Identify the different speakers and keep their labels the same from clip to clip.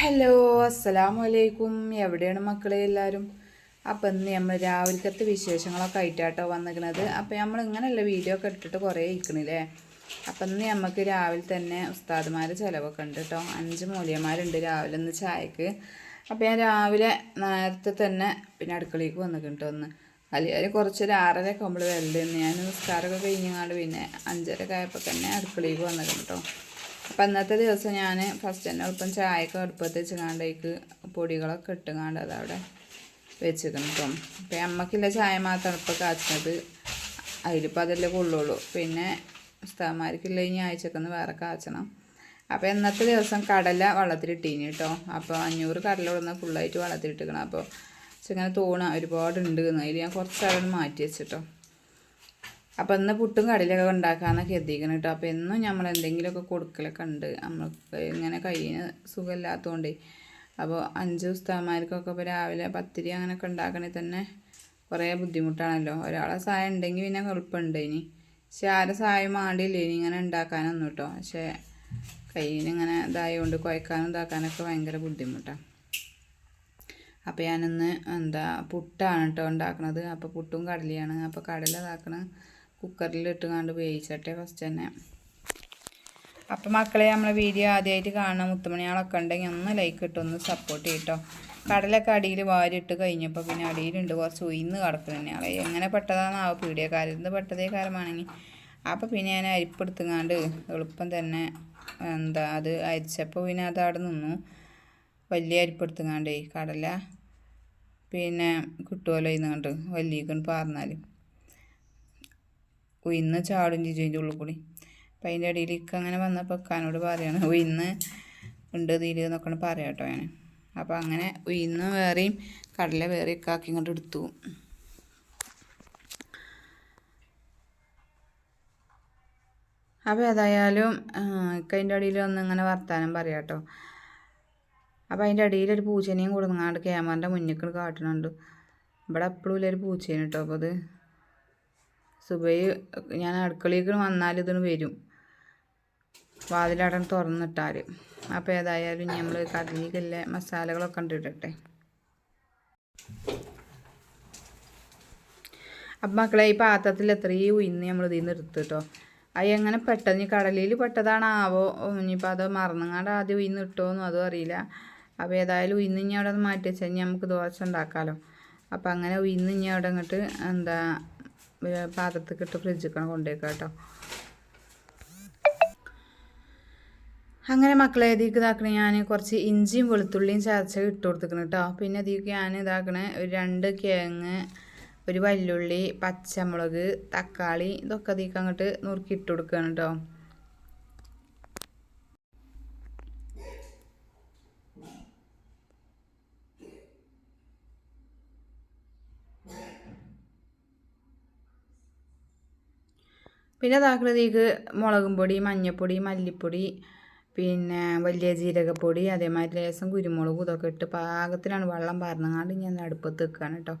Speaker 1: Hello അസ്സലാമു അലൈക്കും എവിടെയാണ് മക്കളെ എല്ലാവരും? അപ്പം ഇന്ന് നമ്മൾ രാവിലത്തെ വിശേഷങ്ങളൊക്കെ ആയിട്ടാട്ടോ വന്നിരിക്കുന്നത്. അപ്പം നമ്മൾ ഇങ്ങനെയുള്ള വീഡിയോ ഒക്കെ ഇട്ടിട്ട് കുറേ ഇരിക്കണില്ലേ? അപ്പം ഇന്ന് നമുക്ക് രാവിലെ തന്നെ ഉസ്താദ്മാർ ചിലവൊക്കെ ഉണ്ട് കേട്ടോ അഞ്ച് മൂല്യന്മാരുണ്ട് രാവിലെ ഒന്ന് ചായക്ക്. അപ്പം ഞാൻ രാവിലെ നേരത്തെ തന്നെ പിന്നെ അടുക്കളയ്ക്ക് വന്നിട്ടുണ്ട് കേട്ടോ ഒന്ന് അല്ലെങ്കിൽ കുറച്ചൊരു ആറരയൊക്കെ നമ്മൾ വരലെന്ന് ഞാൻ നിസ്കാരമൊക്കെ കഴിഞ്ഞാണ്ട് പിന്നെ അഞ്ചരയൊക്കെ ആയപ്പോൾ തന്നെ അടുക്കളയ്ക്ക് വന്നിട്ടുണ്ട് കേട്ടോ അപ്പം അന്നത്തെ ദിവസം ഞാൻ ഫസ്റ്റ് തന്നെ അല്പം ചായയൊക്കെ അടുപ്പത്ത് വെച്ചുകാണ്ടേക്ക് പൊടികളൊക്കെ ഇട്ടുകാണ്ട് അതവിടെ വെച്ചിരുന്നു കേട്ടോ അപ്പം അമ്മക്കില്ല ചായ മാത്രം ഇപ്പം കാച്ചുന്നത് അതിലിപ്പോൾ അതല്ലേ കൊള്ളുള്ളൂ. പിന്നെ ഉസ്താമാർക്കില്ല ഇനി ആഴ്ചക്കൊന്ന് വേറെ കാച്ചണം. അപ്പോൾ ഇന്നത്തെ ദിവസം കടല വെള്ളത്തിലിട്ടീനി കേട്ടോ അപ്പോൾ അഞ്ഞൂറ് കടല ഇവിടുന്ന് ഫുള്ളായിട്ട് വെള്ളത്തിലിട്ടിക്കണം. അപ്പോൾ ഇങ്ങനെ തോണ ഒരുപാടുണ്ട് എന്ന് അതിൽ ഞാൻ കുറച്ച് മാറ്റി വെച്ചിട്ടോ അപ്പം ഇന്ന് പുട്ടും കടലൊക്കെ ഉണ്ടാക്കാമെന്നൊക്കെ എത്തിക്കണം കേട്ടോ അപ്പോൾ എന്നും നമ്മൾ എന്തെങ്കിലുമൊക്കെ കൊടുക്കലൊക്കെ ഉണ്ട്. നമ്മൾക്ക് ഇങ്ങനെ കയ്യിന് സുഖമില്ലാത്തതുകൊണ്ടേ അപ്പോൾ അഞ്ച് ഉസ്താമാർക്കൊക്കെ ഇപ്പോൾ രാവിലെ പത്തിരി അങ്ങനെയൊക്കെ ഉണ്ടാക്കണേ തന്നെ കുറേ ബുദ്ധിമുട്ടാണല്ലോ. ഒരാളെ സഹായം ഉണ്ടെങ്കിൽ പിന്നെ എളുപ്പമുണ്ട് ഇനി പക്ഷെ ആരെ സഹായം മാണ്ടിയില്ലേ ഇനി ഇങ്ങനെ ഉണ്ടാക്കാനൊന്നും കേട്ടോ പക്ഷേ കയ്യിന് ഇങ്ങനെ ഇതായതുകൊണ്ട് കുഴക്കാനും ഇതാക്കാനൊക്കെ ഭയങ്കര ബുദ്ധിമുട്ടാണ് അപ്പോൾ ഞാനിന്ന് എന്താ പുട്ടാണ് കേട്ടോ ഉണ്ടാക്കുന്നത് അപ്പോൾ പുട്ടും കടലയാണ്. അപ്പോൾ കടല കുക്കറിൽ കണ്ട് വേവിച്ചട്ടെ ഫസ്റ്റ് തന്നെ. അപ്പം മക്കളെ നമ്മളെ വീഡിയോ ആദ്യമായിട്ട് കാണുന്ന മുത്തുമണിയാളൊക്കെ ഉണ്ടെങ്കിൽ ഒന്ന് ലൈക്ക് ഇട്ട് ഒന്ന് സപ്പോർട്ട് ചെയ്യട്ടോ. കടലൊക്കെ അടിയിൽ വാരിട്ട് കഴിഞ്ഞപ്പോൾ പിന്നെ അടിയിലുണ്ട് കുറച്ച് ഉയിന്ന് കിടക്കുന്നു അളെ എങ്ങനെ പെട്ടതാണെന്നാവും പീടിയക്കാരിൽ നിന്ന് പെട്ടതേ കാലമാണെങ്കിൽ അപ്പോൾ പിന്നെ ഞാൻ അരിപ്പെടുത്തുങ്ങാണ്ട് എളുപ്പം തന്നെ എന്താ അത് അരിച്ചപ്പോൾ പിന്നെ അത് അവിടെ നിന്നു. വലിയ അരിപ്പെടുത്തുങ്ങാണ്ടേ കടല പിന്നെ കിട്ടുമല്ലോ ഇന്നുകൊണ്ട് വലിയ കൊണ്ട് ഉയിന്ന് ചാടും അതിന്റെ ഉള്ളിൽ കൂടി. അപ്പം അതിന്റെ ഇടയിൽ ഇക്ക അങ്ങനെ വന്നപ്പോൾ ഇക്കാനോട് പറയാണ് ഉയർന്ന് ഉണ്ട് തീരുക എന്നൊക്കെ പറയാം കേട്ടോ ഞാൻ. അപ്പോൾ അങ്ങനെ ഉയർന്ന് വേറെയും കടല വേറെ ഇക്കാക്കി ഇങ്ങോട്ട് എടുത്തു. അപ്പോൾ ഏതായാലും ഇക്കതിന്റെ അടിയിൽ ഒന്ന് ഇങ്ങനെ വർത്താനം പറയാം കേട്ടോ. അപ്പോൾ അതിന്റെ അടിയിൽ ഒരു പൂച്ചനെയും കൊടുങ്ങാണ്ട് ക്യാമറന്റെ മുന്നിൽ കാട്ടുന്നുണ്ട് ഇവിടെ എപ്പോഴും ഇല്ലൊരു പൂച്ചേനെ കേട്ടോ അപ്പോൾ അത്? സുബൈ ഞാൻ അടുക്കളയിലേക്ക് വന്നാൽ ഇതിന് വരും. വാതിലടം തുറന്നിട്ടാൽ അപ്പോൾ ഏതായാലും നമ്മൾ കറിയിലെ മസാലകളൊക്കെ ഇട്ടിട്ടെ അപ്പം മക്കളെ ഈ പാത്രത്തിൽ എത്രയും ഉയിന്ന് നമ്മൾ ഇതിൽ നിന്ന് എടുത്തു കേട്ടോ അത് എങ്ങനെ പെട്ടെന്ന് കടലിൽ പെട്ടതാണാവോ? ഇനിയിപ്പോൾ അത് മറന്നങ്ങാണ്ട് ആദ്യം ഉയിന്ന് ഇട്ടോന്നും? അതും അറിയില്ല. അപ്പോൾ ഏതായാലും ഉയർന്ന് ഇനി അവിടെ മാറ്റി വെച്ചാൽ നമുക്ക് ദോശ ഉണ്ടാക്കാമല്ലോ അപ്പോൾ അങ്ങനെ ഉയർന്ന് ഇനി അവിടെ അങ്ങോട്ട് എന്താ പാത്രത്തിൽ ഇട്ട് ഫ്രിഡ്ജിൽ കൊണ്ടേക്കാം കേട്ടോ അങ്ങനെ മക്കളെ ഇതിക്ക് ഇതാക്കണേ ഞാൻ കുറച്ച് ഇഞ്ചിയും വെളുത്തുള്ളിയും ചതച്ച ഇട്ട് കൊടുത്തിക്കണം കേട്ടോ പിന്നെ ഇതിക്ക് ഞാൻ ഇതാക്കണേ ഒരു രണ്ട് കിഴങ്ങ് ഒരു വല്ലുള്ളി പച്ചമുളക് തക്കാളി ഇതൊക്കെ ഇതിക്ക് അങ്ങോട്ട് നുറുക്കി ഇട്ട് കൊടുക്കുകയാണ് കേട്ടോ പിന്നെ അതാക്കുന്നതേക്ക് മുളകും പൊടി മഞ്ഞൾപ്പൊടി മല്ലിപ്പൊടി പിന്നെ വലിയ ജീരകപ്പൊടി അതേമാതിരി ലേസം കുരുമുളകും ഇതൊക്കെ ഇട്ട് പാകത്തിനാണ് വെള്ളം പറഞ്ഞങ്ങാണ്ട് ഞാൻ അടുപ്പത്ത് വെക്കുകയാണ് കേട്ടോ.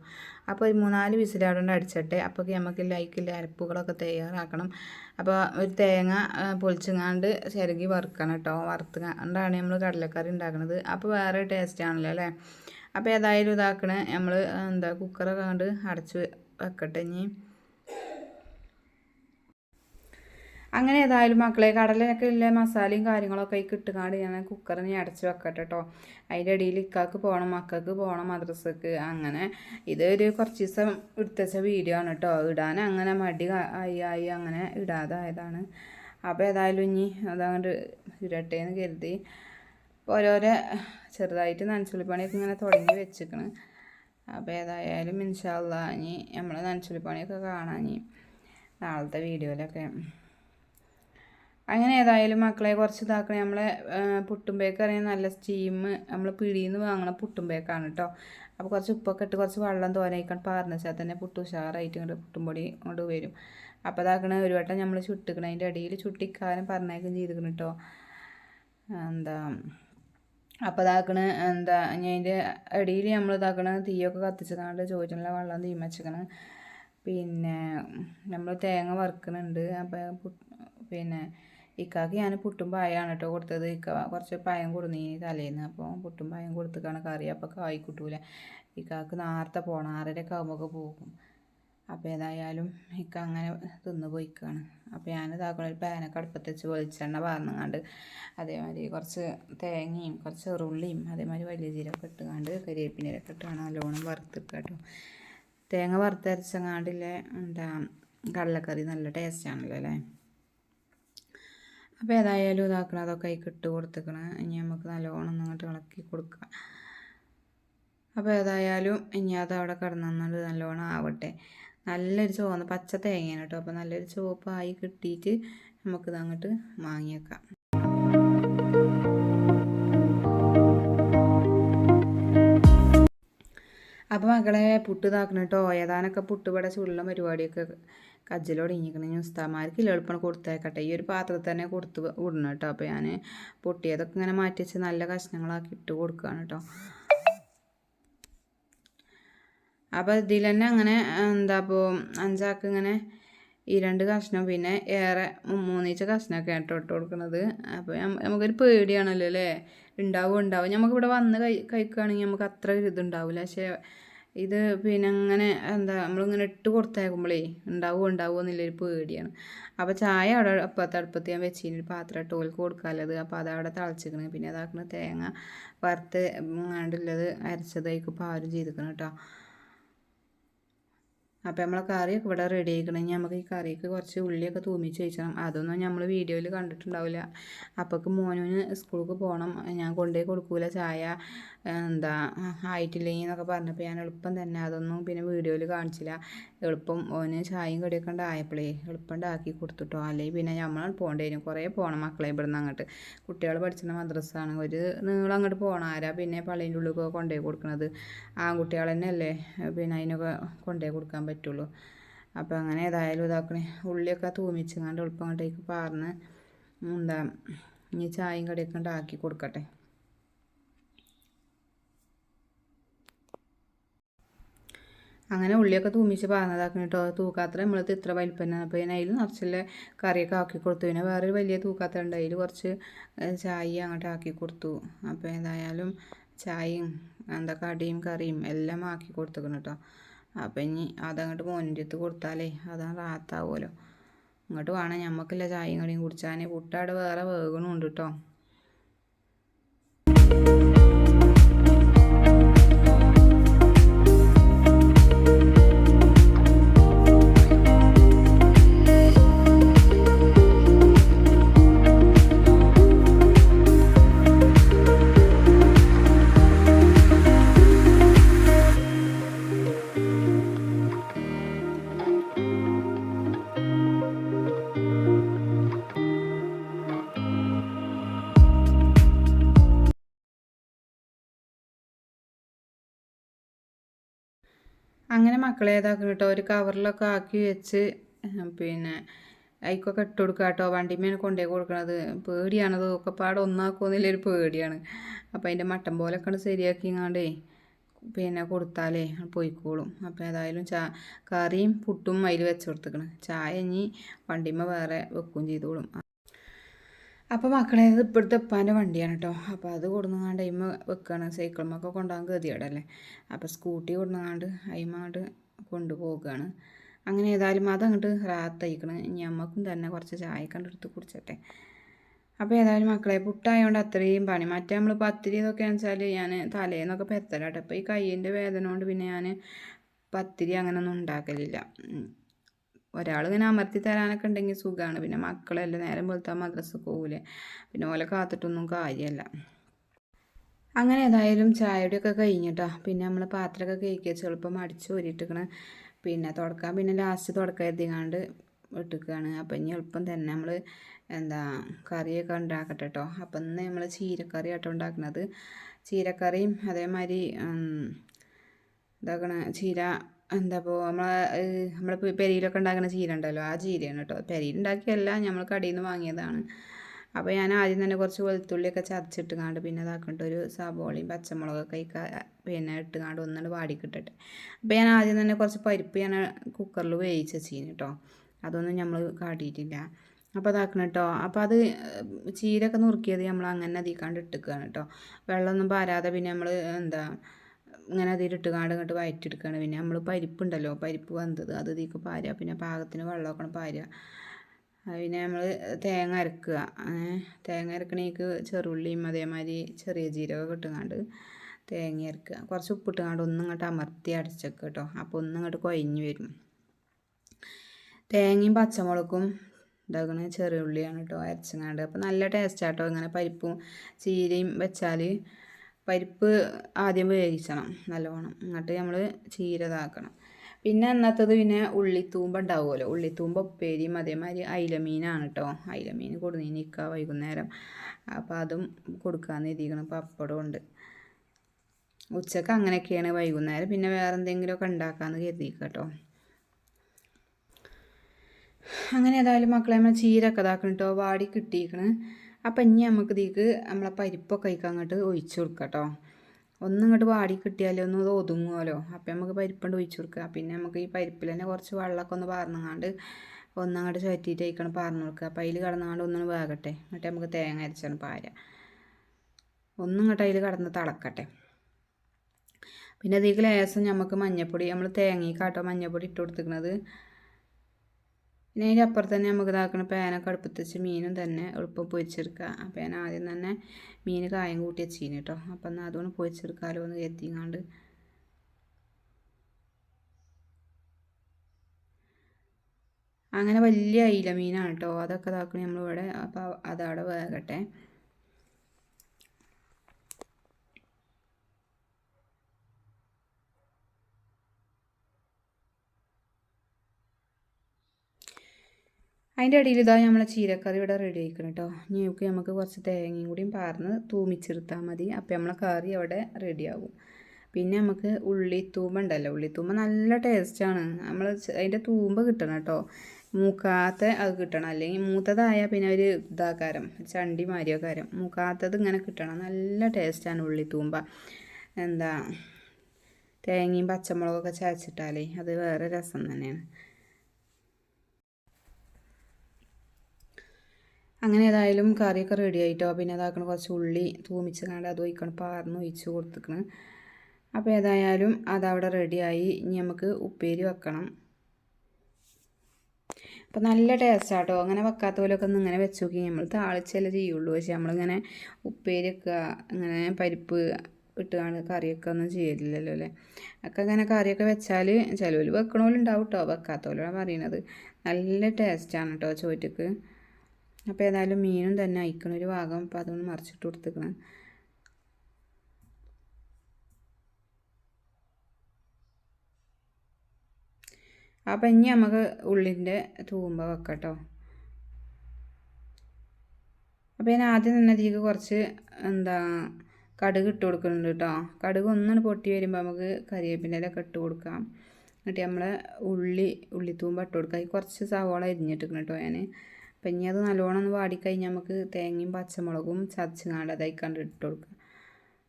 Speaker 1: അപ്പോൾ ഒരു മൂന്നാൽ വിസിലവിടെ അടിച്ചട്ടെ. അപ്പോൾ നമുക്ക് ലൈക്കില്ല അരപ്പുകളൊക്കെ തയ്യാറാക്കണം. അപ്പോൾ ഒരു തേങ്ങ പൊളിച്ചങ്ങാണ്ട് ചിരകി വറുക്കണം കേട്ടോ. വറുത്തുകൊണ്ടാണ് നമ്മൾ കടലക്കറി ഉണ്ടാക്കുന്നത്. അപ്പോൾ വേറെ ടേസ്റ്റ് ആണല്ലോ അല്ലേ? അപ്പോൾ ഏതായാലും ഇതാക്കണേ. നമ്മൾ എന്താ കുക്കറൊക്കെ കണ്ട് അടച്ച് വെക്കട്ടെ ഇനി. അങ്ങനെ ഏതായാലും മക്കളെ കടലൊക്കെ ഇല്ല മസാലയും കാര്യങ്ങളൊക്കെ ഈ കിട്ടുകാണ്ട് ഞാൻ കുക്കറിന് അടച്ച് വെക്കട്ടെ കേട്ടോ അതിന്റെ ഇടയിൽ ഇക്കാക്ക് പോകണം മക്കൾക്ക് പോകണം മദ്രസക്ക്. അങ്ങനെ ഇതൊരു കുറച്ച് ദിവസം എടുത്തച്ച വീഡിയോ ആണ് കേട്ടോ ഇടാൻ അങ്ങനെ മടി ആയി ആയി അങ്ങനെ ഇടാതായതാണ്. അപ്പോൾ ഏതായാലും ഇനി അതങ്ങോട്ട് ഇരട്ടെ എന്ന് കരുതി ഓരോരോ ചെറുതായിട്ട് നനച്ചുള്ളിപ്പണിയൊക്കെ ഇങ്ങനെ തുടങ്ങി വെച്ചിക്കണ്. അപ്പോൾ ഏതായാലും ഇൻഷാല്ല ഇനി നമ്മൾ നനച്ചുള്ളിപ്പണിയൊക്കെ കാണാൻ നാളത്തെ വീഡിയോയിലൊക്കെ അങ്ങനെ ഏതായാലും മക്കളെ കുറച്ച് ഇതാക്കണേ. നമ്മളെ പുട്ടുമ്പേക്ക് അറിയാൻ നല്ല സ്റ്റീം നമ്മൾ പിടിയിൽ നിന്ന് വാങ്ങണ പുട്ടുമ്പേക്കാണ് കേട്ടോ അപ്പോൾ കുറച്ച് ഉപ്പൊക്കെ ഇട്ട് കുറച്ച് വെള്ളം തോനയിക്കാൻ പാർന്ന് വെച്ചാൽ തന്നെ പുട്ട് ഉഷാറായിട്ട് ഇങ്ങോട്ട് പുട്ടുംപൊടി ഇങ്ങോട്ട് വരും. അപ്പോൾ അതാക്കണ ഒരു വട്ടം നമ്മൾ ചുട്ടിക്കണം. അതിന്റെ ഇടയിൽ ചുട്ടിക്കാരം പറഞ്ഞേക്കും ചെയ്തിക്കണം കേട്ടോ എന്താ അപ്പോൾ ഇതാക്കണ എന്താ അതിന്റെ ഇടയിൽ നമ്മൾ ഇതാക്കണ തീയൊക്കെ കത്തിച്ചതാണ്ട് ചോദിച്ചിട്ടുള്ള വെള്ളം തീമച്ചിക്കണം പിന്നെ നമ്മൾ തേങ്ങ വറുക്കണുണ്ട് അപ്പോൾ പിന്നെ ഇക്കാക്ക് ഞാൻ പുട്ടും പായാണ് കേട്ടോ കൊടുത്തത്. ഇക്ക കുറച്ച് പായം കൊടുന്നീ. തലേന്ന് അപ്പോൾ പുട്ടും പായം കൊടുത്തക്കാണ് കറി. അപ്പോൾ കായ് കിട്ടൂല. ഇക്കാക്ക് നേരത്തെ പോകണം ആറരയൊക്കെ ആകുമ്പോൾ പോകും. അപ്പോൾ ഏതായാലും ഇക്ക അങ്ങനെ തിന്ന് പോയിക്കാണ്. അപ്പോൾ ഞാൻ ഇതാക്കണ ഒരു പാനൊക്കെ അടുപ്പത്ത് വെച്ച് വെളിച്ചെണ്ണ പാർന്നുങ്ങാണ്ട് അതേമാതിരി കുറച്ച് തേങ്ങയും കുറച്ച് ചെറുള്ളിയും അതേമാതിരി വലിയ ജീരൊക്കെ ഇട്ടുകൊണ്ട് കരിയേപ്പിനൊക്കെ ഇട്ടാണ് നല്ലോണം വറുത്തിട്ട് കേട്ടോ തേങ്ങ വറുത്തരച്ചങ്ങാണ്ടില്ലേ എന്താ കടലക്കറി നല്ല ടേസ്റ്റാണല്ലോ അല്ലേ? അപ്പോൾ ഏതായാലും ഇതാക്കണം. അതൊക്കെ അതിൽ ഇട്ട് കൊടുത്തേക്കണം. ഇനി നമുക്ക് നല്ലോണം അങ്ങോട്ട് ഇളക്കി കൊടുക്കാം. അപ്പോൾ ഏതായാലും ഇനി അത് അവിടെ കിടന്നത് നല്ലോണം ആവട്ടെ. നല്ലൊരു ചുവന്ന പച്ച തേങ്ങയാണ് കേട്ടോ അപ്പോൾ നല്ലൊരു ചുവപ്പായി കിട്ടിയിട്ട് നമുക്കിത് അങ്ങോട്ട് വാങ്ങിയേക്കാം അപ്പോൾ മകളെ പുട്ട് ഇതാക്കണം കേട്ടോ ഏതാനൊക്കെ പുട്ട് ഇവിടെ ചുള്ള പരിപാടിയൊക്കെ കജ്ജിലൊടിങ്ങിക്കണം ഇനി ഉസ്താമാർക്ക് എളുപ്പം കൊടുത്തേക്കട്ടെ. ഈ ഒരു പാത്രത്തിൽ തന്നെ കൊടുത്ത് വിടണം കേട്ടോ. അപ്പോൾ ഞാൻ പൊട്ടിയതൊക്കെ ഇങ്ങനെ മാറ്റി വെച്ച് നല്ല കഷ്ണങ്ങളാക്കി ഇട്ട് കൊടുക്കുകയാണ് കേട്ടോ. അപ്പോൾ ഇതിൽ തന്നെ അങ്ങനെ എന്താ ഇപ്പോൾ അഞ്ചാക്ക് ഇങ്ങനെ ഈ രണ്ട് കഷ്ണം പിന്നെ ഏറെ മൂന്നീച്ച കഷ്ണമൊക്കെ ആയിട്ട് ഇട്ട് കൊടുക്കുന്നത് അപ്പോൾ നമുക്കൊരു പേടിയാണല്ലോ അല്ലേ? ഉണ്ടാവും ഉണ്ടാവും. നമുക്കിവിടെ വന്ന് കഴി കഴിക്കുകയാണെങ്കിൽ നമുക്ക് അത്ര ഇതുണ്ടാവില്ല പക്ഷേ ഇത് പിന്നെ അങ്ങനെ എന്താ നമ്മളിങ്ങനെ ഇട്ട് കൊടുത്തേക്കുമ്പോഴേ ഉണ്ടാവുമോ ഉണ്ടാവുമോ എന്നുള്ളൊരു പേടിയാണ്. അപ്പോൾ ചായ അവിടെ അപ്പത്തെ അടുപ്പത്ത് ഞാൻ വെച്ചിന് ഒരു പാത്രം ഇട്ട് ഓൽക്ക് കൊടുക്കാനുള്ളത് അപ്പോൾ അതവിടെ തിളച്ചിക്കണ്. പിന്നെ അതാക്കണ തേങ്ങ വറുത്ത് കണ്ടുള്ളത് അരച്ചതായിക്ക് പാരും ചെയ്തിക്കണം കേട്ടോ അപ്പോൾ നമ്മളെ കറിയൊക്കെ ഇവിടെ റെഡി ആയിക്കണമെങ്കിൽ നമുക്ക് ഈ കറിക്ക് കുറച്ച് ഉള്ളിയൊക്കെ തൂമിച്ച് വെച്ചണം അതൊന്നും നമ്മൾ വീഡിയോയിൽ കണ്ടിട്ടുണ്ടാവില്ല. അപ്പോൾക്ക് മോനൂന് സ്കൂളിൽ പോകണം ഞാൻ കൊണ്ടുപോയി കൊടുക്കൂല ചായ. എന്താ ആയിട്ടില്ലെങ്കിൽ എന്നൊക്കെ പറഞ്ഞപ്പോൾ ഞാൻ എളുപ്പം തന്നെ അതൊന്നും പിന്നെ വീഡിയോയിൽ കാണിച്ചില്ല. എളുപ്പം ഓന് ചായയും കടിയൊക്കെ ഉണ്ടായപ്പോഴേ എളുപ്പം ഉണ്ടാക്കി കൊടുത്തിട്ടോ. അല്ലെങ്കിൽ പിന്നെ നമ്മൾ പോകേണ്ടി വരും. കുറേ പോകണം മക്കളെ ഇവിടുന്ന് അങ്ങോട്ട്. കുട്ടികൾ പഠിച്ചിരുന്ന മദ്രസ്സാണ് ഒരു നീളം അങ്ങോട്ട് പോകണം ആരാ പിന്നെ പള്ളീന്റെ ഉള്ളിലൊക്കെ കൊണ്ടുപോയി കൊടുക്കുന്നത് ആൺകുട്ടികൾ തന്നെയല്ലേ പിന്നെ അതിനൊക്കെ കൊണ്ടുപോയി കൊടുക്കാൻ പറ്റുള്ളൂ. അപ്പോൾ അങ്ങനെ ഏതായാലും ഇതാക്കണേ. ഉള്ളിയൊക്കെ തൂമിച്ചങ്ങാണ്ട് എളുപ്പം അങ്ങോട്ടേക്ക് പാർന്ന് എന്താ ഇനി ചായയും കടിയൊക്കെ ഉണ്ടാക്കി കൊടുക്കട്ടെ. അങ്ങനെ ഉള്ളിയൊക്കെ തൂമിച്ച് പാകുന്നതാക്കണം കേട്ടോ. തൂക്കാത്ര നമ്മളത് ഇത്ര വലിപ്പന്നാണ് അപ്പോൾ ഞാൻ അതിൽ നിറച്ചുള്ള കറിയൊക്കെ ആക്കി കൊടുത്തു. പിന്നെ വേറൊരു വലിയ തൂക്കാത്ര ഉണ്ട് അതിൽ കുറച്ച് ചായ അങ്ങോട്ട് ആക്കി കൊടുത്തു. അപ്പോൾ ഏതായാലും ചായയും എന്താ കടിയും കറിയും എല്ലാം ആക്കി കൊടുത്തേക്കണം കേട്ടോ അപ്പം ഇനി അതങ്ങോട്ട് മോന്റെ അടുത്ത് കൊടുത്താലേ അതാണ് റാത്താവുമല്ലോ ഇങ്ങോട്ട് വേണം. ഞമ്മക്കില്ല ചായയും കടിയും കുടിച്ചാൽ പുട്ടാട് വേറെ വേഗണമുണ്ട് കേട്ടോ മക്കളെ ഇതാക്കും കേട്ടോ. ഒരു കവറിലൊക്കെ ആക്കി വെച്ച് പിന്നെ അതിക്കൊക്കെ ഇട്ട് കൊടുക്കുക കേട്ടോ. വണ്ടിമേനെ കൊണ്ടുപോയി കൊടുക്കണത്. പേടിയാണത്. ഒക്കെ പാടെ ഒന്നാക്കുമെന്നില്ലൊരു പേടിയാണ്. അപ്പോൾ അതിന്റെ മട്ടൻ പോലൊക്കെ ശരിയാക്കി ഇങ്ങാണ്ടേ പിന്നെ കൊടുത്താലേ പോയിക്കോളും. അപ്പോൾ ഏതായാലും ചാ കറിയും പുട്ടും അതിൽ വെച്ച് കൊടുത്തേക്കണ്. ചായ ഇനി വണ്ടിമ്മ വേറെ വെക്കുകയും ചെയ്തോളും. അപ്പോൾ മക്കളെ ഇത് ഇപ്പോഴത്തെ ഉപ്പാന്റെ വണ്ടിയാണ് കേട്ടോ. അപ്പോൾ അത് കൊടുങ്ങാണ്ട് അയിമ വെക്കുകയാണ് സൈക്കിളുമൊക്കെ കൊണ്ടുപോകാൻ ഗതിയോടല്ലേ അപ്പോൾ സ്കൂട്ടി കൊടുങ്ങാണ്ട് അയിമങ്ങോട്ട് കൊണ്ടുപോകുകയാണ് അങ്ങനെ ഏതായാലും അതങ്ങോട്ട് റാത്തയക്കണം. ഇനി അമ്മക്കും തന്നെ കുറച്ച് ചായ കണ്ടെടുത്ത് കുടിച്ചട്ടെ. അപ്പോൾ ഏതായാലും മക്കളെ പുട്ടായതുകൊണ്ട് അത്രയും പണി. മറ്റേ നമ്മൾ പത്തിരി ഇതൊക്കെയാണെന്ന് വെച്ചാൽ ഞാൻ തലേന്നൊക്കെ പെത്തലാട്ടെ അപ്പോൾ ഈ കയ്യിന്റെ വേദന കൊണ്ട് പിന്നെ ഞാൻ പത്തിരി അങ്ങനെയൊന്നും ഉണ്ടാക്കലില്ല. ഒരാൾ ഇങ്ങനെ അമർത്തി തരാനൊക്കെ ഉണ്ടെങ്കിൽ സുഖമാണ് പിന്നെ മക്കളല്ലേ നേരം വെളുത്താൽ മദ്രസ പോകൂലേ പിന്നെ ഓലെ കാത്തിട്ടൊന്നും കാര്യമല്ല അങ്ങനെ ഏതായാലും ചായയുടെയൊക്കെ കഴിഞ്ഞിട്ടോ. പിന്നെ നമ്മൾ പാത്രമൊക്കെ കഴിക്കുക ചെളുപ്പം അടിച്ച് ഊരിട്ടിക്കണ് പിന്നെ തുടക്കാൻ പിന്നെ ലാസ്റ്റ് തുടക്കം എത്തിക്കാണ്ട് ഇട്ടിക്കുകയാണ് അപ്പം ഇനി എളുപ്പം തന്നെ നമ്മൾ എന്താ കറിയൊക്കെ ഉണ്ടാക്കട്ടെ കേട്ടോ അപ്പം ഇന്ന് നമ്മൾ ചീരക്കറി ആട്ടോ ഉണ്ടാക്കുന്നത്. ചീരക്കറിയും അതേമാതിരി ഇതാക്കണ ചീര എന്താ ഇപ്പോൾ നമ്മളെ നമ്മൾ പെരിയിലൊക്കെ ഉണ്ടാക്കുന്ന ചീര ഉണ്ടല്ലോ ആ ചീരയാണ് കേട്ടോ പെരിയിൽ ഉണ്ടാക്കിയല്ല നമ്മൾ കടയിൽ നിന്ന് വാങ്ങിയതാണ്. അപ്പോൾ ഞാൻ ആദ്യം തന്നെ കുറച്ച് വെളുത്തുള്ളിയൊക്കെ ചതച്ചിട്ട് കാണ്ട് പിന്നെ അതാക്കണ്ട ഒരു സബോളയും പച്ചമുളകൊക്കെ പിന്നെ ഇട്ടുകാണ്ട് ഒന്നുകൊണ്ട് വാടിക്കിട്ടിട്ട്. അപ്പോൾ ഞാൻ ആദ്യം തന്നെ കുറച്ച് പരിപ്പ് ഞാൻ കുക്കറിൽ വേവിച്ച് വെച്ചിന് കേട്ടോ അതൊന്നും നമ്മൾ കാട്ടിയിട്ടില്ല. അപ്പോൾ അതാക്കണം കേട്ടോ അപ്പോൾ അത് ചീരൊക്കെ നുറുക്കിയത് നമ്മൾ അങ്ങനെ അതിക്കാണ്ട് ഇട്ടിക്കുകയാണ് കേട്ടോ വെള്ളമൊന്നും പാരാതെ പിന്നെ നമ്മൾ എന്താ ഇങ്ങനെ അതിലിട്ട് കാണ്ട് ഇങ്ങോട്ട് വയറ്റിയെടുക്കുകയാണ് പിന്നെ നമ്മൾ പരിപ്പുണ്ടല്ലോ പരിപ്പ് വന്നത് അത് ഇതിക്ക് പാരുക പിന്നെ പാകത്തിന് വെള്ളമൊക്കെ പാരുക പിന്നെ നമ്മൾ തേങ്ങ അരക്കുക. തേങ്ങ അരക്കണേക്ക് ചെറുള്ളിയും അതേമാതിരി ചെറിയ ജീരകം ഇട്ടുങ്ങാണ്ട് തേങ്ങ അരക്കുക. കുറച്ച് ഉപ്പിട്ടുങ്ങാണ്ട് ഒന്നും ഇങ്ങോട്ട് അമർത്തി അടച്ചേക്കുക കേട്ടോ അപ്പോൾ ഒന്നും ഇങ്ങോട്ട് കൊയഞ്ഞ് വരും. തേങ്ങയും പച്ചമുളകും ഇതാക്കണ ചെറിയ ഉള്ളിയാണ് കേട്ടോ അരച്ചങ്ങാണ്ട്. അപ്പോൾ നല്ല ടേസ്റ്റ് ടേസ്റ്റാട്ടോ ഇങ്ങനെ പരിപ്പും ചീരയും വെച്ചാൽ പരിപ്പ് ആദ്യം വേവിച്ചണം നല്ലോണം. എന്നിട്ട് നമ്മൾ ചീര ഇതാക്കണം. പിന്നെ അന്നത്തത് പിന്നെ ഉള്ളിത്തൂമ്പ ഉണ്ടാവുമല്ലോ ഉള്ളിത്തൂമ്പ ഉപ്പേരിയും അതേമാതിരി അയിലമീനാണ് കേട്ടോ അയിലമീൻ കൊടുന്നീ നിൽക്കുക വൈകുന്നേരം. അപ്പോൾ അതും കൊടുക്കാമെന്ന് എഴുതിക്കണം പപ്പടം ഉണ്ട്. ഉച്ചയ്ക്ക് അങ്ങനെയൊക്കെയാണ് വൈകുന്നേരം. പിന്നെ വേറെ എന്തെങ്കിലുമൊക്കെ ഉണ്ടാക്കാമെന്ന് കരുതിക്കുക കേട്ടോ അങ്ങനെ ഏതായാലും മക്കളെ നമ്മൾ ചീരൊക്കെ ഇതാക്കണം കേട്ടോ വാടി കിട്ടിയിരിക്കണ്. അപ്പം ഇനി നമുക്ക് ഇതിക്ക് നമ്മളെ പരിപ്പൊക്കെ കഴിക്കാൻ അങ്ങോട്ട് ഒഴിച്ചു കൊടുക്കാം കേട്ടോ ഒന്നും ഇങ്ങോട്ട് വാടി കിട്ടിയാലോ ഒന്ന് ഒതുങ്ങുമല്ലോ അപ്പം നമുക്ക് പരിപ്പുണ്ട് ഒഴിച്ചു കൊടുക്കുക. പിന്നെ നമുക്ക് ഈ പരിപ്പിൽ തന്നെ കുറച്ച് വെള്ളമൊക്കെ ഒന്ന് പാർന്നങ്ങാണ്ട് ഒന്നങ്ങോട്ട് ചുറ്റിയിട്ട് ആയിക്കണം പാർന്നു കൊടുക്കുക. അപ്പം അതിൽ കടന്നങ്ങാണ്ട് ഒന്നും വേകട്ടെ. എന്നിട്ട് നമുക്ക് തേങ്ങ അരച്ചാണ് പാര. ഒന്നും ഇങ്ങോട്ട് അതിൽ കിടന്ന് തിളക്കട്ടെ. പിന്നെ അതിലേക്ക് ലേസം നമുക്ക് മഞ്ഞപ്പൊടി നമ്മൾ തേങ്ങയ്ക്കാട്ടോ മഞ്ഞപ്പൊടി ഇട്ട് കൊടുത്തിരിക്കുന്നത് പിന്നെ അതിന്റെ അപ്പുറത്ത് തന്നെ നമുക്ക് ഇതാക്കണം പാനൊക്കെ അടുപ്പത്ത് വെച്ച് മീനും തന്നെ എളുപ്പം പൊരിച്ചെടുക്കുക. ആ ഞാൻ ആദ്യം തന്നെ മീൻ കായം കൂട്ടി വെച്ചീന് കേട്ടോ. അപ്പം എന്നാൽ അതുകൊണ്ട് പൊരിച്ചെടുക്കാമല്ലോ എന്ന് കരുതിങ്ങാണ്ട്. അങ്ങനെ വലിയ അയില മീനാണ് കേട്ടോ. അതൊക്കെ ഇതാക്കണേ നമ്മളിവിടെ. അപ്പോൾ അതവിടെ വേകട്ടെ. അതിന്റെ ഇടയിൽ ഇതാ നമ്മളെ ചീരക്കറി ഇവിടെ റെഡി ആയിക്കണം കേട്ടോ ഇനി നമുക്ക് കുറച്ച് തേങ്ങയും കൂടിയും പാർന്ന് തൂമിച്ചെടുത്താൽ മതി. അപ്പോൾ നമ്മളെ കറി അവിടെ റെഡിയാകും പിന്നെ നമുക്ക് ഉള്ളിത്തൂമ്പ ഉണ്ടല്ലോ. ഉള്ളിത്തൂമ്പ നല്ല ടേസ്റ്റാണ് നമ്മൾ അതിന്റെ തൂമ്പ കിട്ടണം കേട്ടോ മൂക്കാത്ത അത് കിട്ടണം. അല്ലെങ്കിൽ മൂത്തതായാൽ പിന്നെ ഒരു ഇതാക്കാരം. ചണ്ടി മാരിയക്കാരം മൂക്കാത്തത് ഇങ്ങനെ കിട്ടണം. നല്ല ടേസ്റ്റാണ് ഉള്ളിത്തൂമ്പ. എന്താ തേങ്ങയും പച്ചമുളകൊക്കെ ചതച്ചിട്ടാലേ അത് വേറെ രസം തന്നെയാണ്. അങ്ങനെ ഏതായാലും കറിയൊക്കെ റെഡി ആയിട്ടോ? പിന്നെ അതാക്കണം കുറച്ച് ഉള്ളി തൂമിച്ച് കണ്ട് അത് ഒഴിക്കണം. പാർന്ന് ഒഴിച്ച് കൊടുത്തിക്കണം. അപ്പോൾ ഏതായാലും അതവിടെ റെഡിയായി ഇനി നമുക്ക് ഉപ്പേരി വെക്കണം. അപ്പോൾ നല്ല ടേസ്റ്റ് ആട്ടോ. അങ്ങനെ വെക്കാത്ത പോലെയൊക്കെ ഒന്ന് ഇങ്ങനെ വെച്ച് നോക്കി. നമ്മൾ താളിച്ചല്ലേ ചെയ്യുള്ളൂ. പക്ഷേ നമ്മളിങ്ങനെ ഉപ്പേരിയൊക്കെ ഇങ്ങനെ പരിപ്പ് ഇട്ടുകാണ് കറിയൊക്കെ ഒന്നും ചെയ്യലില്ലല്ലോ അല്ലേ? ഒക്കെ അങ്ങനെ കറിയൊക്കെ വെച്ചാൽ ചിലവർ വെക്കണോലുണ്ടാവും കേട്ടോ വെക്കാത്ത പോലെയാണ് പറയണത്. നല്ല ടേസ്റ്റാണ് കേട്ടോ ചോറ്റക്ക്. അപ്പോൾ ഏതായാലും മീനും തന്നെ അയക്കണം ഒരു ഭാഗം അപ്പോൾ അതൊന്ന് മറിച്ചിട്ട് കൊടുത്തേക്കണം. അപ്പം ഇനി നമുക്ക് ഉള്ളിന്റെ തൂമ്പ വെക്കട്ടോ. അപ്പോൾ ഞാൻ ആദ്യം തന്നെ അതിലേക്ക് കുറച്ച് എന്താ കടുക് ഇട്ട് കൊടുക്കുന്നുണ്ട് കേട്ടോ. കടുക് ഒന്നാണ് പൊട്ടി വരുമ്പോൾ നമുക്ക് കറിവേപ്പിന്റെ ഇലൊക്കെ ഇട്ട് കൊടുക്കാം. എന്നിട്ട് നമ്മൾ ഉള്ളി ഉള്ളിത്തൂമ്പ ഇട്ട് കൊടുക്കാം. കുറച്ച് സവോള അരിഞ്ഞിട്ടിരിക്കണം കേട്ടോ ഞാൻ അപ്പം ഇനി അത് നല്ലോണം ഒന്ന് വാടിക്കഴിഞ്ഞാൽ നമുക്ക് തേങ്ങയും പച്ചമുളകും ചതച്ചുങ്ങാണ്ട് അതായി കണ്ട് ഇട്ട് കൊടുക്കുക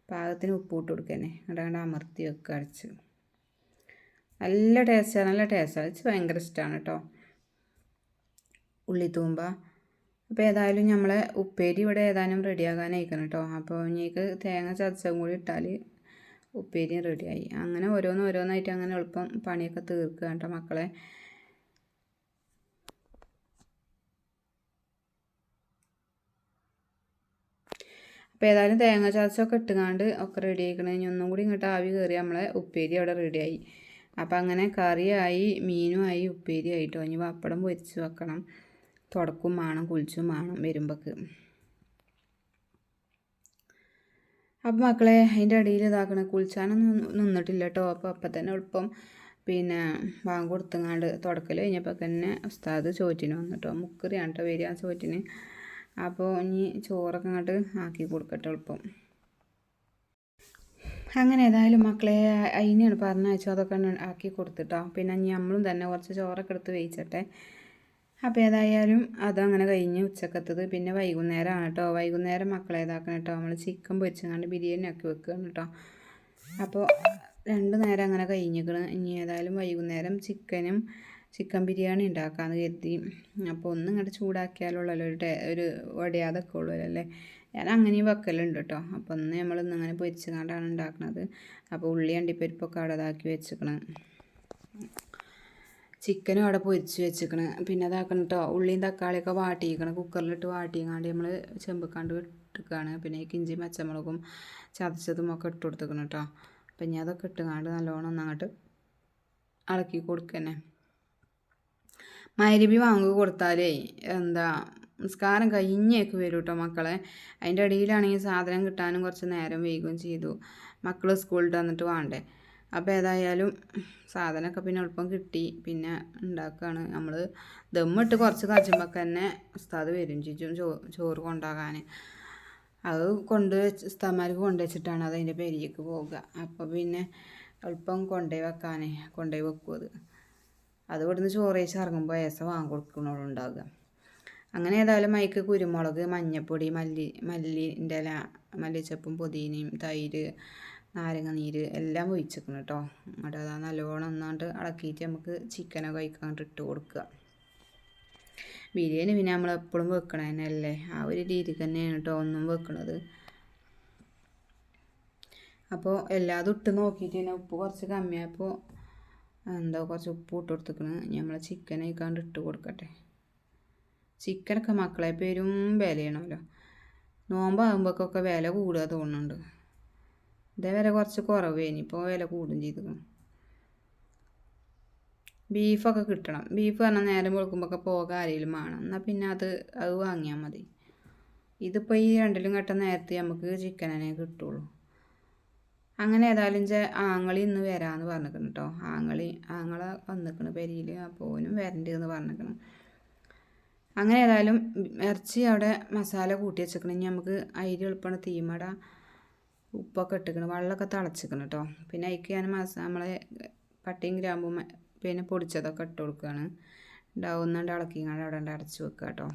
Speaker 1: പാകത്തിന് ഉപ്പ് ഇട്ട് കൊടുക്കുക തന്നെ. എന്നിട്ട് അമർത്തി വെക്കുക അടച്ച്. നല്ല ടേസ്റ്റാണ് നല്ല ടേസ്റ്റാണ് വെച്ച് ഭയങ്കര ഇഷ്ടമാണ് കേട്ടോ ഉള്ളിത്തൂമ്പ അപ്പോൾ ഏതായാലും നമ്മളെ ഉപ്പേരി ഇവിടെ ഏതാനും റെഡിയാകാനായിരിക്കണം കേട്ടോ അപ്പോൾ ഇനിക്ക് തേങ്ങ ചതച്ചും കൂടി ഇട്ടാൽ ഉപ്പേരിയും റെഡിയായി അങ്ങനെ ഓരോന്ന് ഓരോന്നായിട്ട് അങ്ങനെ എളുപ്പം പണിയൊക്കെ തീർക്കുക കേട്ടോ മക്കളെ. അപ്പോൾ ഏതായാലും തേങ്ങ ചതച്ചൊക്കെ ഇട്ടുകാണ്ട് ഒക്കെ റെഡി ആയിക്കണേ. ഇനി ഒന്നും കൂടി ഇങ്ങോട്ട് ആവി കയറി നമ്മളെ ഉപ്പേരി അവിടെ റെഡിയായി അപ്പോൾ അങ്ങനെ കറിയായി മീനും ആയി ഉപ്പേരി ആയിട്ടോ. ഇനി പപ്പടം പൊരിച്ച് വെക്കണം. തുടക്കും വേണം കുളിച്ചും വേണം വരുമ്പോൾക്ക് അപ്പം മക്കളെ അതിന്റെ ഇടയിൽ ഇതാക്കണേ. കുളിച്ചാനൊന്നും നിന്നിട്ടില്ല കേട്ടോ അപ്പോൾ അപ്പം തന്നെ എളുപ്പം പിന്നെ വാങ്ങ കൊടുത്തങ്ങാണ്ട് തുടക്കൽ കഴിഞ്ഞപ്പോൾ തന്നെ ഉസ്താദ് ചോറ്റിന് വന്നിട്ടോ മുക്കറിയാണ് കേട്ടോ വരിക ചോറ്റിന്. അപ്പോൾ ഇനി ചോറൊക്കെ അങ്ങോട്ട് ആക്കി കൊടുക്കട്ടെ എളുപ്പം. അങ്ങനെ ഏതായാലും മക്കളെ അതിനെയാണ് പറഞ്ഞയച്ചു അതൊക്കെ ആക്കി കൊടുത്തിട്ടോ. പിന്നെ നമ്മളും തന്നെ കുറച്ച് ചോറൊക്കെ എടുത്ത് വേവിച്ചട്ടെ. അപ്പോൾ ഏതായാലും അതങ്ങനെ കഴിഞ്ഞ് ഉച്ചക്കത്തത്. പിന്നെ വൈകുന്നേരമാണ് കേട്ടോ. വൈകുന്നേരം മക്കളെ ഇതാക്കണം കേട്ടോ. നമ്മൾ ചിക്കൻ പൊരിച്ചങ്ങാണ്ട് ബിരിയാണി ആക്കി വെക്കുകയാണ് കേട്ടോ. അപ്പോൾ രണ്ട് നേരം അങ്ങനെ കഴിഞ്ഞിരിക്കണം ഇനി ഏതായാലും വൈകുന്നേരം ചിക്കനും ചിക്കൻ ബിരിയാണി ഉണ്ടാക്കാമെന്ന് കരുതി. അപ്പോൾ ഒന്നും ഇങ്ങോട്ട് ചൂടാക്കിയാലുള്ളല്ലോ ഒരു ടേ ഒരു ഒടയാതൊക്കെ ഉള്ളൂ അല്ലേ ഞാൻ അങ്ങനെയും വെക്കലുണ്ട് കേട്ടോ അപ്പോൾ ഒന്ന് നമ്മൾ ഇന്ന് അങ്ങനെ പൊരിച്ച് കണ്ടാണ് ഉണ്ടാക്കുന്നത് അപ്പോൾ ഉള്ളി അണ്ടിപ്പരിപ്പൊക്കെ അവിടെ ഇതാക്കി വെച്ചിക്കണം. ചിക്കനും അവിടെ പൊരിച്ച് വെച്ചിക്കണ്. പിന്നെ അതാക്കണം കേട്ടോ ഉള്ളിയും തക്കാളിയൊക്കെ വാട്ടിയിരിക്കണം കുക്കറിലിട്ട് വാട്ടിങ്ങാണ്ട് നമ്മൾ ചെമ്പക്കാണ്ട് ഇട്ടിക്കാണ്. പിന്നെ ഈ കിഞ്ചി പച്ചമുളകും ചതച്ചതും ഒക്കെ ഇട്ട് കൊടുത്തേക്കണം കേട്ടോ അപ്പം ഇനി അതൊക്കെ ഇട്ടുകാണ്ട് നല്ലോണം ഒന്നങ്ങോട്ട് ഇളക്കി കൊടുക്കന്നെ. മരുവി വാങ്ങി കൊടുത്താലേ എന്താ നിസ്കാരം കഴിഞ്ഞേക്ക് വരും കേട്ടോ മക്കളെ. അതിന്റെ ഇടയിലാണെങ്കിൽ സാധനം കിട്ടാനും കുറച്ച് നേരം വൈകുകയും ചെയ്തു. മക്കൾ സ്കൂളിൽ വന്നിട്ട് വേണ്ടേ. അപ്പോൾ ഏതായാലും സാധനമൊക്കെ പിന്നെ എളുപ്പം കിട്ടി. പിന്നെ ഉണ്ടാക്കുകയാണ്. നമ്മൾ ദമ്മിട്ട് കുറച്ച് കഴിച്ചുമ്പോൾ തന്നെ ഉസ്താദ് വരും ചിച്ചും ചോറ് കൊണ്ടാകാൻ അത് കൊണ്ട് വെച്ച് ഉസ്താദ്മാർക്ക് കൊണ്ടു വെച്ചിട്ടാണ് അതിന്റെ പെരിയേക്ക് പോവുക. അപ്പോൾ പിന്നെ എളുപ്പം കൊണ്ടുപോയി വെക്കാൻ കൊണ്ടുപോയി വെക്കും അത്. അത് ഇവിടുന്ന് ചോറ് കഴിച്ച് ഇറങ്ങുമ്പോൾ ഏസ വാങ്ങിക്കൊടുക്കണോളും ഉണ്ടാവുക. അങ്ങനെ ഏതായാലും മൈക്ക് കുരുമുളക് മഞ്ഞപ്പൊടി മല്ലി മല്ലിന്റെ ഇല മല്ലിച്ചപ്പും പുതിനയും തൈര് നാരങ്ങ നീര് എല്ലാം ഒഴിച്ചേക്കണം കേട്ടോ. എന്നിട്ട് അതാ നല്ലോണം ഒന്നാണ്ട് ഇളക്കിയിട്ട് നമുക്ക് ചിക്കനൊക്കെ കഴിക്കാണ്ട് ഇട്ട് കൊടുക്കുക. ബിരിയാണി പിന്നെ നമ്മൾ എപ്പോഴും വെക്കണ തന്നെയല്ലേ? ആ ഒരു രീതിക്ക് തന്നെയാണ് കേട്ടോ ഒന്നും വെക്കണത്. അപ്പോൾ എല്ലാതും ഇട്ട് നോക്കിയിട്ട് തന്നെ ഉപ്പ് കുറച്ച് കമ്മിയായപ്പോൾ എന്താ കുറച്ച് ഉപ്പ് ഇട്ട് കൊടുത്തിക്കണ്. നമ്മൾ ചിക്കൻ കഴിക്കാണ്ട് ഇട്ട് കൊടുക്കട്ടെ. ചിക്കനൊക്കെ മക്കളെ പേരും വിലയാണല്ലോ. നോമ്പാകുമ്പോഴൊക്കെ വില കൂടുക തോന്നുന്നുണ്ട്. ഇതേ വില കുറച്ച് കുറവ് ഇപ്പോൾ വില കൂടും ചെയ്തിരിക്കണം ബീഫൊക്കെ കിട്ടണം. ബീഫ് പറഞ്ഞാൽ നേരം വെളുക്കുമ്പോഴൊക്കെ പോകാൻ ആരെങ്കിലും വേണം. എന്നാൽ പിന്നെ അത് അത് വാങ്ങിയാൽ മതി. ഇതിപ്പോൾ ഈ രണ്ടിലും ഘട്ടം നേരത്തെ നമുക്ക് ചിക്കൻ തന്നെ കിട്ടുള്ളൂ. അങ്ങനെ ഏതായാലും ആങ്ങളി ഇന്ന് വരാമെന്ന് പറഞ്ഞിരിക്കണം കേട്ടോ ആങ്ങളി ആങ്ങളെ വന്നിരിക്കണം പെരിയിൽ അപ്പോൾ ഓനും വരണ്ട് എന്ന് പറഞ്ഞിരിക്കണം അങ്ങനെ ഏതായാലും ഇറച്ചി അവിടെ മസാല കൂട്ടി ഇനി നമുക്ക് അരി എളുപ്പമാണ് തീമട ഉപ്പൊക്കെ ഇട്ടിക്കണം. വെള്ളമൊക്കെ തിളച്ചിക്കണം കേട്ടോ പിന്നെ അതിക്ക് ഞാൻ മസ നമ്മളെ പട്ടിയും ഗ്രാമ്പും പിന്നെ പൊടിച്ചതൊക്കെ ഇട്ട് കൊടുക്കുകയാണ് ഉണ്ടാവുന്നുണ്ട് ഇളക്കിങ്ങാണ്ട് അവിടെ അടച്ച് വെക്കുക കേട്ടോ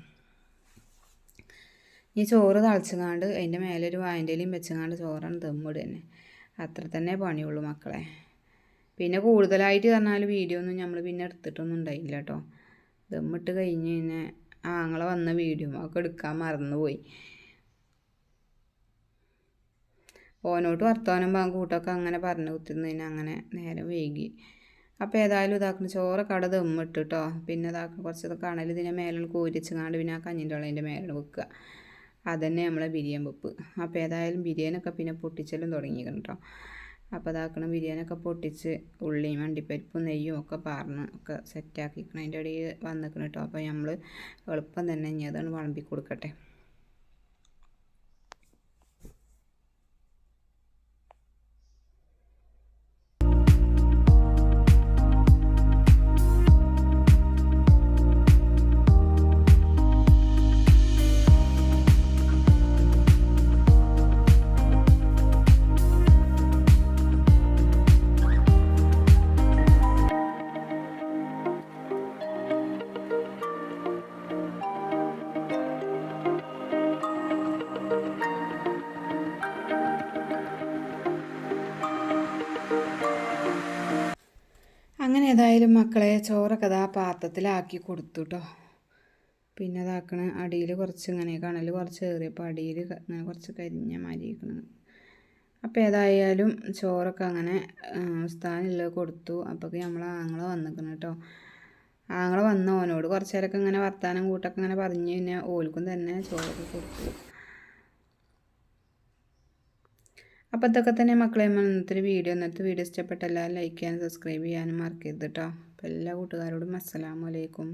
Speaker 1: ഈ ചോറ് തളിച്ചങ്ങാണ്ട് അതിന്റെ മേലൊരു ഒരു വെച്ചങ്ങാണ്ട് ചോറാണ് ദമ്മിട് തന്നെ അത്ര തന്നെ പണിയുള്ളൂ മക്കളെ. പിന്നെ കൂടുതലായിട്ട് പറഞ്ഞാൽ വീഡിയോ ഒന്നും നമ്മൾ പിന്നെ എടുത്തിട്ടൊന്നും ഉണ്ടായില്ല കേട്ടോ ദമ്മിട്ട് കഴിഞ്ഞ് പിന്നെ ആങ്ങളെ വന്ന വീഡിയോ ഒക്കെ എടുക്കാൻ മറന്നുപോയി. ഓനോട്ട് വർത്തമാനം പാൻ കൂട്ടൊക്കെ അങ്ങനെ പറഞ്ഞു കുത്തുന്നതിന് അങ്ങനെ നേരം വൈകി. അപ്പോൾ ഏതായാലും ഇതാക്കണം ചോറ് കട ദമ്മിട്ട് കേട്ടോ പിന്നെ ഇതാക്കണം കുറച്ച് കണൽ ഇതിനെ മേലെ കോരിച്ചങ്ങാണ്ട് പിന്നെ ആ കഞ്ഞിന്റെ ഉള്ളതിന്റെ മേലെ വെക്കുക അതന്നെ നമ്മളെ ബിരിയാൻ വെപ്പ്. അപ്പോൾ ഏതായാലും ബിരിയാണിയൊക്കെ പിന്നെ പൊട്ടിച്ചലും തുടങ്ങിയിരിക്കണം കേട്ടോ അപ്പോൾ അതാക്കണം ബിരിയാണിയൊക്കെ പൊട്ടിച്ച് ഉള്ളിയും വണ്ടിപ്പരിപ്പും നെയ്യും ഒക്കെ പാർന്ന് ഒക്കെ സെറ്റാക്കിക്കണം അതിന്റെ ഇടയിൽ വന്നിക്കണം കേട്ടോ അപ്പോൾ നമ്മൾ എളുപ്പം തന്നെ ഇനി അതാണ് വിളമ്പി കൊടുക്കട്ടെ. അങ്ങനെ ഏതായാലും മക്കളെ ചോറൊക്കെ അതാ പാത്രത്തിലാക്കി കൊടുത്തു കേട്ടോ പിന്നെ അതാക്കണ അടിയിൽ കുറച്ച് ഇങ്ങനെ കണൽ കുറച്ച് ഏറിയപ്പോൾ അടിയിൽ ഇങ്ങനെ കുറച്ച് കരിഞ്ഞ മാരിയിരിക്കണത് അപ്പോൾ ഏതായാലും ചോറൊക്കെ അങ്ങനെ സ്ഥാനമുള്ളത് കൊടുത്തു. അപ്പോൾ നമ്മൾ ആങ്ങളെ വന്നിക്കണം കേട്ടോ ആങ്ങളെ വന്ന് ഓനോട് കുറച്ച് നേരമൊക്കെ ഇങ്ങനെ വർത്താനം കൂട്ടൊക്കെ ഇങ്ങനെ പറഞ്ഞ് പിന്നെ ഓൽക്കും തന്നെ ചോറൊക്കെ കൊടുത്തു. അപ്പോൾ ഇതൊക്കെ തന്നെ മക്കളെ ഇന്നത്തെ വീഡിയോ ഇന്നത്തെ വീഡിയോ ഇഷ്ടപ്പെട്ട എല്ലാവരും ലൈക്ക് ചെയ്യാനും സബ്സ്ക്രൈബ് ചെയ്യാനും മറക്കരുത് കേട്ടോ അപ്പോൾ എല്ലാ കൂട്ടുകാരോടും അസ്സലാമലൈക്കും